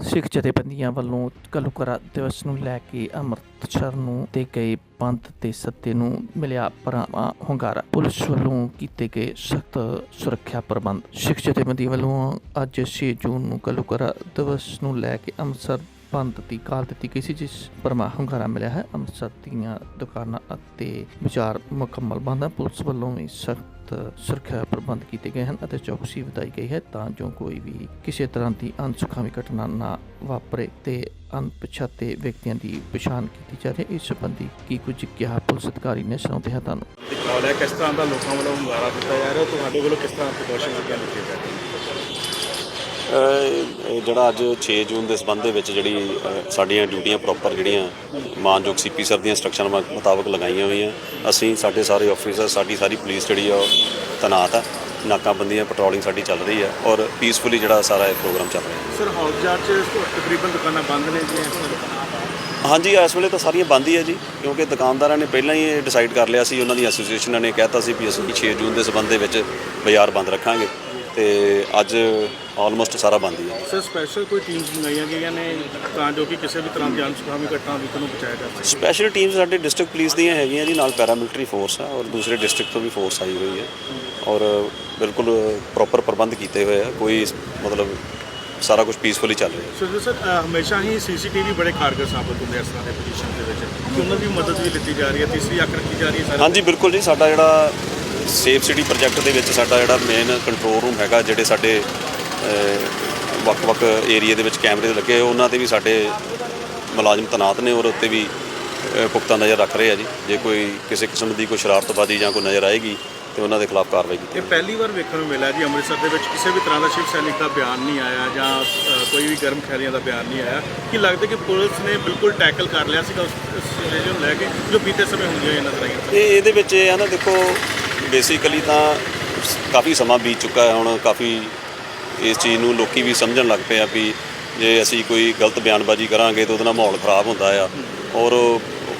ਸਿੱਖ ਜਥੇਬੰਦੀਆਂ ਵੱਲੋਂ ਕਲੂਕਰਾ ਦਿਵਸ ਨੂੰ ਲੈ ਕੇ ਅੰਮ੍ਰਿਤਸਰ ਨੂੰ ਤੇ ਗਏ ਪੰਥ ਤੇ ਸੱਤੇ ਨੂੰ ਮਿਲਿਆ ਭਰਾਵਾਂ ਹੁੰਗਾਰਾ। ਪੁਲਿਸ ਵੱਲੋਂ ਕੀਤੇ ਗਏ ਸਖਤ ਸੁਰੱਖਿਆ ਪ੍ਰਬੰਧ। ਸਿੱਖ ਜਥੇਬੰਦੀਆਂ ਵੱਲੋਂ ਅੱਜ 6 ਜੂਨ ਨੂੰ ਕਲੂਕਰਾ ਦਿਵਸ ਨੂੰ ਲੈ ਕੇ ਅੰਮ੍ਰਿਤਸਰ ਬੰਦ ਦੀ ਕਾਲ ਦਿੱਤੀ ਗਈ ਸੀ, ਜਿਸ ਪਰਮਾ ਹੁੰਗਾਰਾ ਮਿਲਿਆ ਹੈ। ਅੰਮ੍ਰਿਤਸਰ ਦੀਆਂ ਦੁਕਾਨਾਂ ਅਤੇ ਬਾਜ਼ਾਰ ਮੁਕੰਮਲ ਬੰਦ ਹੈ ਪੁਲਿਸ ਵੱਲੋਂ ਵੀ ਸਖਤ ਸੁਰੱਖਿਆ ਪ੍ਰਬੰਧ ਕੀਤੇ ਗਏ ਹਨ ਅਤੇ ਚੌਕਸੀ ਵਧਾਈ ਗਈ ਹੈ ਤਾਂ ਜੋ ਕੋਈ ਵੀ ਕਿਸੇ ਤਰ੍ਹਾਂ ਦੀ ਅਨਸੁਖਾਵੀ ਘਟਨਾ ਨਾ ਵਾਪਰੇ ਤੇ ਅਣਪਛਾਤੇ ਵਿਅਕਤੀਆਂ ਦੀ ਪਛਾਣ ਕੀਤੀ ਜਾਵੇ। ਇਸ ਸੰਬੰਧੀ ਕੀ ਕੁਝ ਕਿਹਾ ਪੁਲਿਸ ਅਧਿਕਾਰੀ ਨੇ ਸੁਣਾਉਂਦੇ ਹਾਂ ਤੁਹਾਨੂੰ? ਕਾਲ ਹੈ ਕਿਸ ਤਰ੍ਹਾਂ ਦਾ ਲੋਕਾਂ ਵੱਲੋਂ ਹੁੰਗਾਰਾ ਦਿੱਤਾ ਜਾ ਰਿਹਾ ਤੁਹਾਡੇ ਵੱਲੋਂ ਕਿਸ ਤਰ੍ਹਾਂ ਪ੍ਰੀਕਾਸ਼ਨ ਲੱਗਿਆ ਜਾ ਰਹੇ ਇਹ ਜਿਹੜਾ ਅੱਜ 6 ਜੂਨ ਦੇ ਸਬੰਧ ਦੇ ਵਿੱਚ ਜਿਹੜੀ ਸਾਡੀਆਂ ਡਿਊਟੀਆਂ ਪ੍ਰੋਪਰ ਜਿਹੜੀਆਂ ਮਾਨਯੋਗ ਸੀਪੀ ਸਰ ਦੀਆਂ ਇੰਸਟਰਕਸ਼ਨ ਮੁਤਾਬਕ ਲਗਾਈਆਂ ਹੋਈਆਂ। ਅਸੀਂ ਸਾਡੇ ਸਾਰੇ ਆਫੀਸਰ ਸਾਡੀ ਸਾਰੀ ਪੁਲਿਸ ਜਿਹੜੀ ਆ ਤੈਨਾਤ ਆ। ਨਾਕਾਬੰਦੀਆਂ ਪੈਟਰੋਲਿੰਗ ਸਾਡੀ ਚੱਲ ਰਹੀ ਆ ਔਰ ਪੀਸਫੁਲੀ ਜਿਹੜਾ ਸਾਰਾ ਇਹ ਪ੍ਰੋਗਰਾਮ ਚੱਲ ਰਿਹਾ। ਸਰ ਹੌਲਜਾਰ ਚ ਤਕਰੀਬਨ ਦੁਕਾਨਾਂ ਬੰਦ ਨੇ ਜੀ। ਹਾਂਜੀ ਇਸ ਵੇਲੇ ਤਾਂ ਸਾਰੀਆਂ ਬੰਦ ਹੀ ਆ ਜੀ ਕਿਉਂਕਿ ਦੁਕਾਨਦਾਰਾਂ ਨੇ ਪਹਿਲਾਂ ਹੀ ਡਿਸਾਈਡ ਕਰ ਲਿਆ ਸੀ ਉਹਨਾਂ ਦੀ ਐਸੋਸੀਏਸ਼ਨਾਂ ਨੇ ਕਹਿਤਾ ਸੀ ਵੀ ਅਸੀਂ 6 ਜੂਨ ਦੇ ਸਬੰਧ ਦੇ ਵਿੱਚ ਬਾਜ਼ਾਰ ਬੰਦ ਰੱਖਾਂਗੇ। ਤੇ ਅੱਜ ਆਲਮੋਸਟ ਸਾਰਾ ਬੰਦ ਹੀ ਆ ਸਰ ਸਪੈਸ਼ਲ ਕੋਈ ਟੀਮਸ ਮੰਗਾਈਆਂ ਗਈਆਂ ਨੇ ਤਾਂ ਜੋ ਕਿ ਕਿਸੇ ਵੀ ਤਰ੍ਹਾਂ ਦੀ ਅਨਸੁਖਾਵੀ ਘਟਨਾ ਵੀ ਨੂੰ ਬਚਾਇਆ ਜਾ ਸਕੇ? ਸਪੈਸ਼ਲ ਟੀਮਸ ਸਾਡੇ ਡਿਸਟ੍ਰਿਕਟ ਪੁਲਿਸ ਦੀਆਂ ਹੈਗੀਆਂ ਜੀ ਨਾਲ ਪੈਰਾਮਿਲਟਰੀ ਫੋਰਸ ਆ ਔਰ ਦੂਸਰੇ ਡਿਸਟ੍ਰਿਕਟ ਤੋਂ ਵੀ ਫੋਰਸ ਆਈ ਹੋਈ ਹੈ। ਔਰ ਬਿਲਕੁਲ ਪ੍ਰੋਪਰ ਪ੍ਰਬੰਧ ਕੀਤੇ ਹੋਏ ਆ ਕੋਈ ਮਤਲਬ ਸਾਰਾ ਕੁਝ ਪੀਸਫੁਲੀ ਚੱਲ ਰਿਹਾ। ਸੋ ਜੀ ਸਰ ਹਮੇਸ਼ਾ ਹੀ ਸੀਸੀਟੀਵੀ ਬੜੇ ਕਾਰਗਰ ਸਾਬਤ ਹੁੰਦੇ ਆ ਇਸ ਤਰ੍ਹਾਂ ਦੇ ਪੋਜੀਸ਼ਨ ਦੇ ਵਿੱਚ ਕਿ ਉਹਨਾਂ ਦੀ ਮਦਦ ਵੀ ਲਿੱਤੀ ਜਾ ਰਹੀ ਹੈ ਤੀਸਰੀ ਅੱਖ ਰੱਖੀ ਜਾ ਰਹੀ ਹੈ ਸਾਰੇ ਹਾਂਜੀ ਬਿਲਕੁਲ ਜੀ ਸਾਡਾ ਜਿਹੜਾ ਸੇਫ ਸਿਟੀ ਪ੍ਰੋਜੈਕਟ ਦੇ ਵਿੱਚ ਸਾਡਾ ਜਿਹੜਾ ਮੇਨ ਕੰਟਰੋਲ ਰੂਮ ਹੈਗਾ ਜਿਹੜੇ ਸਾਡੇ ਵੱਖ-ਵੱਖ ਏਰੀਆ ਦੇ ਵਿੱਚ ਕੈਮਰੇ ਲੱਗੇ ਹੋਏ, ਉਹਨਾਂ ਤੇ ਵੀ ਸਾਡੇ ਮੁਲਾਜ਼ਮ ਤੈਨਾਤ ਨੇ ਔਰ ਉੱਤੇ ਵੀ ਪੁਖਤਾ ਨਜ਼ਰ ਰੱਖ ਰਹੇ ਆ ਜੀ। ਜੇ ਕੋਈ ਕਿਸੇ ਕਿਸਮ ਦੀ ਕੋਈ ਸ਼ਰਾਰਤਬਾਜ਼ੀ ਜਾਂ ਕੋਈ ਨਜ਼ਰ ਆਏਗੀ ਤੇ ਉਹਨਾਂ ਦੇ ਖਿਲਾਫ ਕਾਰਵਾਈ ਕੀਤੀ ਇਹ ਪਹਿਲੀ ਵਾਰ ਵੇਖਣ ਨੂੰ ਮਿਲਿਆ ਜੀ ਅੰਮ੍ਰਿਤਸਰ ਦੇ ਵਿੱਚ। ਕਿਸੇ ਵੀ ਤਰ੍ਹਾਂ ਦਾ ਸ਼ਿਵ ਸੈਨਿਕ ਦਾ ਬਿਆਨ ਨਹੀਂ ਆਇਆ ਜਾਂ ਕੋਈ ਵੀ ਗਰਮ ਖਿਆਲੀਆਂ ਦਾ ਬਿਆਨ ਨਹੀਂ ਆਇਆ। ਕਿ ਲੱਗਦਾ ਕਿ ਪੁਲਿਸ ਨੇ ਬਿਲਕੁਲ ਟੈਕਲ ਕਰ ਲਿਆ ਸੀਗਾ ਉਸ ਸਿਚੁਏਸ਼ਨ ਨੂੰ ਲੈ ਕੇ ਜੋ ਬੀਤੇ ਸਮੇਂ ਹੁੰਦੀਆਂ ਹੋਈਆਂ ਨਜ਼ਰ ਆਈਆਂ ਤੇ ਇਹਦੇ ਵਿੱਚ ਇਹ ਆ ਨਾ ਦੇਖੋ ਬੇਸਿਕਲੀ ਤਾਂ ਕਾਫੀ ਸਮਾਂ ਬੀਤ ਚੁੱਕਾ ਹੈ। ਹੁਣ ਕਾਫੀ ਇਸ ਚੀਜ਼ ਨੂੰ ਲੋਕੀ ਵੀ ਸਮਝਣ ਲੱਗ ਪਏ ਆ ਵੀ ਜੇ ਅਸੀਂ ਕੋਈ ਗਲਤ ਬਿਆਨਬਾਜ਼ੀ ਕਰਾਂਗੇ ਤਾਂ ਉਹਦੇ ਨਾਲ ਮਾਹੌਲ ਖਰਾਬ ਹੁੰਦਾ ਆ। ਔਰ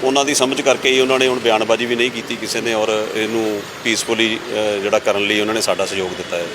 ਉਹਨਾਂ ਦੀ ਸਮਝ ਕਰਕੇ ਹੀ ਉਹਨਾਂ ਨੇ ਹੁਣ ਬਿਆਨਬਾਜ਼ੀ ਵੀ ਨਹੀਂ ਕੀਤੀ ਕਿਸੇ ਨੇ ਔਰ ਇਹਨੂੰ ਪੀਸਫੁਲੀ ਜਿਹੜਾ ਕਰਨ ਲਈ ਉਹਨਾਂ ਨੇ ਸਾਡਾ ਸਹਿਯੋਗ ਦਿੱਤਾ ਹੈ।